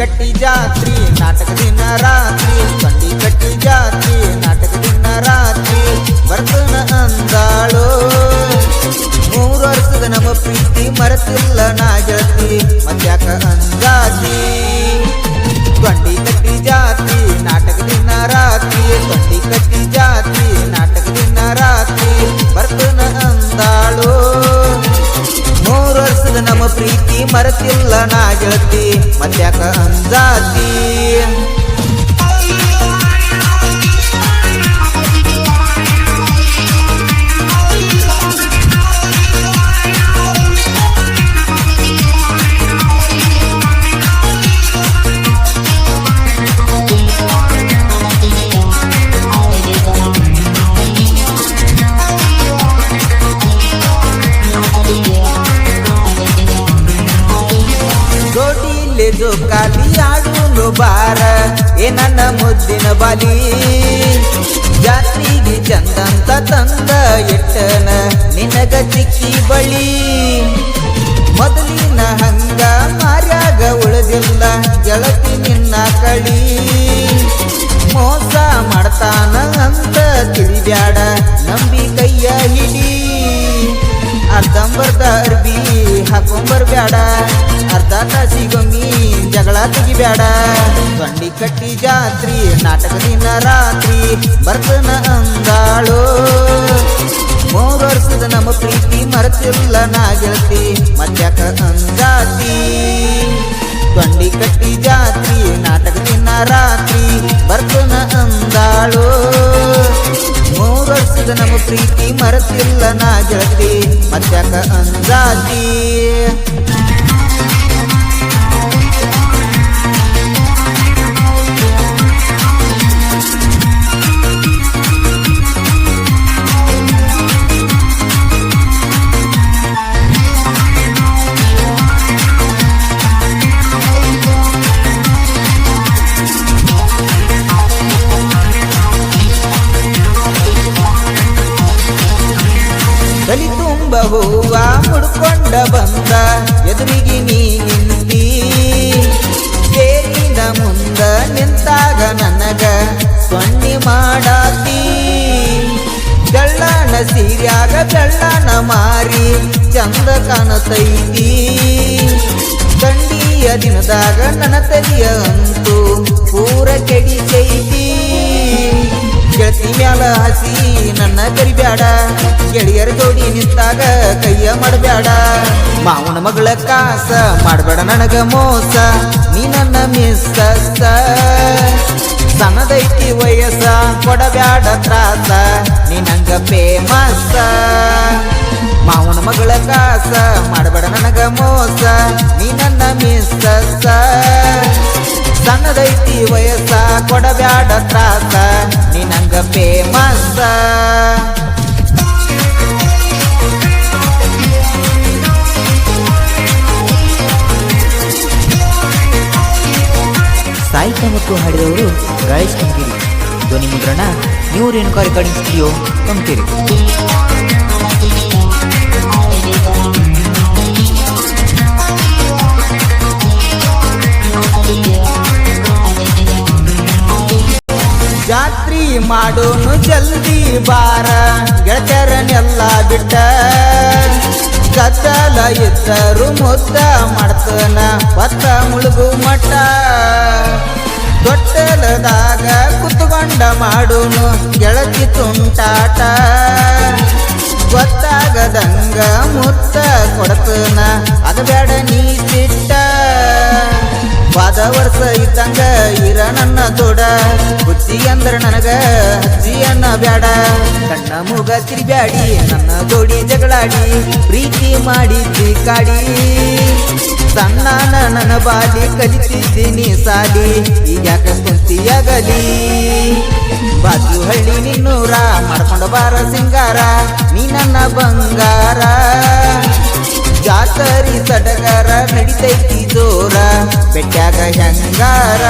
गट्टी जात्री नाटक दिन ಪ್ರೀತಿ ಮರೆತಿಲ್ಲ ನಾಗತಿ ಗೆಳತಿ ಮತ್ತ್ಯಾಕ ಅಂಜಾತಿ? ಜೋಡಿಲೆ ಜೋಕಾಲಿ ಆಡುನು ಬಾರ. ಏ ನನ್ನ ಮುದ್ದಿನ ಬಾಲಿ. ಜಾತಿಗೆ ಚಂದಂತ ತಂದ ಎಟ್ಟನ ನಿನಗ ಚಿಕ್ಕಿ ಬಳಿ. ಮೊದಲಿನ ಹಂಗ ಮಾರ್ಯಾಗ ಉಳಿದಿಲ್ಲ ಗೆಳತಿ ನಿನ್ನ ಕಳಿ. ಮೋಸ ಮಾಡ್ತಾನ ಅಂತ ತಿಳಿಬ್ಯಾಡ, ನಂಬಿ ಕೈಯ ಹಿಡಿ. ಅರ್ಧಂಬರ್ಧ ಅರ್ಬಿ ಹಾಕೊಂಬರ್ಬ್ಯಾಡ. ಅರ್ಧ ತಾಸಿಗೊಮ್ಮಿ ಜಗಳ ತೆಗಿಬೇಡ ಬಂಡಿ ಕಟ್ಟಿ ಜಾತ್ರಿ, ನಾಟಕ ದಿನ ರಾತ್ರಿ, ಬರ್ತನ ಅಂದಾಳು ಮೂರು ವರ್ಷದ ನಮ್ಮ ಪ್ರೀತಿ ಮರೆತಿಲ್ಲ ನಾ ಗೆಳತಿ ಅಂಜಾತಿ. ಬಂಡಿ ಕಟ್ಟಿ ಜಾತ್ರಿ, ನಾಟಕ ದಿನ ರಾತ್ರಿ, ಬರ್ತನ ಅಂದಾಳು ಮೂರು ವರ್ಷದ ನಮ್ಮ ಪ್ರೀತಿ ಮರೆತಿಲ್ಲ ನಾ ಗೆಳತಿ ಅಂಜಾತಿ. ತಲಿ ತುಂಬ ಹೂವ ಮುಡ್ಕೊಂಡ ಬಂದ, ಎದುರಿಗೆ ನೀ ನಿಂತಿ ಮುಂದ ನಿಂತಾಗ ನನಗ ಸೊನ್ನಿ ಮಾಡಾತಿ. ಬೆಳ್ಳನ ಸೀರ್ಯಾಗ ಬೆಳ್ಳನ ಮಾರಿ, ಚಂದ ಕಾಣತೈತಿ. ಕಂಡಿಯ ದಿನದಾಗ ನನ್ನ ತಲಿಯ ಅಂತೂ ಪೂರ ಕೆಡಿಸೈತಿ ಗೆಳತಿ ಮ್ಯಾಲ ಹಸಿ, ನನ್ನ ಕರಿಬ್ಯಾಡ ಗೆಳೆಯರ ಜೋಡಿ ನಿಂತಾಗ ಕೈಯ ಮಾಡಬ್ಯಾಡ. ಮಾವನ ಮಗಳ ಕಾಸ ಮಾಡಬೇಡ ನನಗ ಮೋಸ. ನೀ ನನ್ನ ಮಿಸ್ಸ ಸಣ್ಣದೈತಿ ವಯಸ್ಸ, ಕೊಡಬ್ಯಾಡ ತ್ರಾಸ. ನೀ ನಂಗ ಫೇಮಸ್ ಮಾವನ ಮಗಳ ಕಾಸ ಮಾಡಬೇಡ ನನಗ ಮೋಸ. ನೀ ನನ್ನ ಮಿಸ್ಸ ಸಣ್ಣದೈತಿ ವಯಸ್ಸ, ಕೊಡಬ್ಯಾಡ ತ್ರಾಸ, ನಿನಂಗ ಫೇಮಸ್ ಸಾಹಿತ್ಯ ಮತ್ತು ಹಾಡಿದವರು ಗಣೇಶ್ ಕಂಕೇರಿ ಧ್ವನಿ ಮುದ್ರಣ ನೀವು ರೇಣುಕಾ ರೆಕಾರ್ಡಿಂಗ್ ಸ್ಟುಡಿಯೋ ಕಂಕೇರಿ ಮಾಡೋನು ಜಲ್ದಿ ಬಾರ ಗೆಳತರನ್ನೆಲ್ಲ ಬಿಟ್ಟ. ಕತ್ತಲ ಇದ್ದರು ಮುದ್ದ ಮಾಡ್ತನ ಪತ್ತ ಮುಳುಗು ಮಟ್ಟ. ತೊಟ್ಟಲದಾಗ ಕುತ್ಕೊಂಡ ಮಾಡೋನು ಗೆಳತಿ ತುಂಟಾಟ. ಗೊತ್ತಾಗದಂಗ ಮುತ್ತ ಕೊಡ್ತನ, ಅದು ಬೇಡ ವರ್ಷ ಇದ್ದಂಗ ಇರ ನನ್ನ ತೋಡ ಬುದ್ಧಿ ಅಂದ್ರ ನನಗ ಅಜ್ಜಿ ಅನ್ನ ಬ್ಯಾಡ. ಕಣ್ಣ ಮೂಗ ತಿರ್ಬ್ಯಾಡಿ, ನನ್ನ ಜೋಡಿ ಜಗಳಾಡಿ, ಪ್ರೀತಿ ಮಾಡಿ ಕಾಡಿ. ಸಣ್ಣ ನನ್ನ ಬಾಲಿ ಕಲಿತಿದ್ದೀನಿ ಸಾಲಿ, ಈಗ ಕುಂತಿಯಾಗಲಿ ಬಾಜು ಹಳ್ಳಿ ನಿನ್ನೂರ, ಮಾಡ್ಕೊಂಡ ಬಾರ ಸಿಂಗಾರ, ನೀ ನನ್ನ ಬಂಗಾರ. ಜಾತರಿ ಸಡಗರ ನಡಿತೈತಿ ಜೋರ ಬೆಟ್ಟಾಗ ಹೆಂಗಾರ?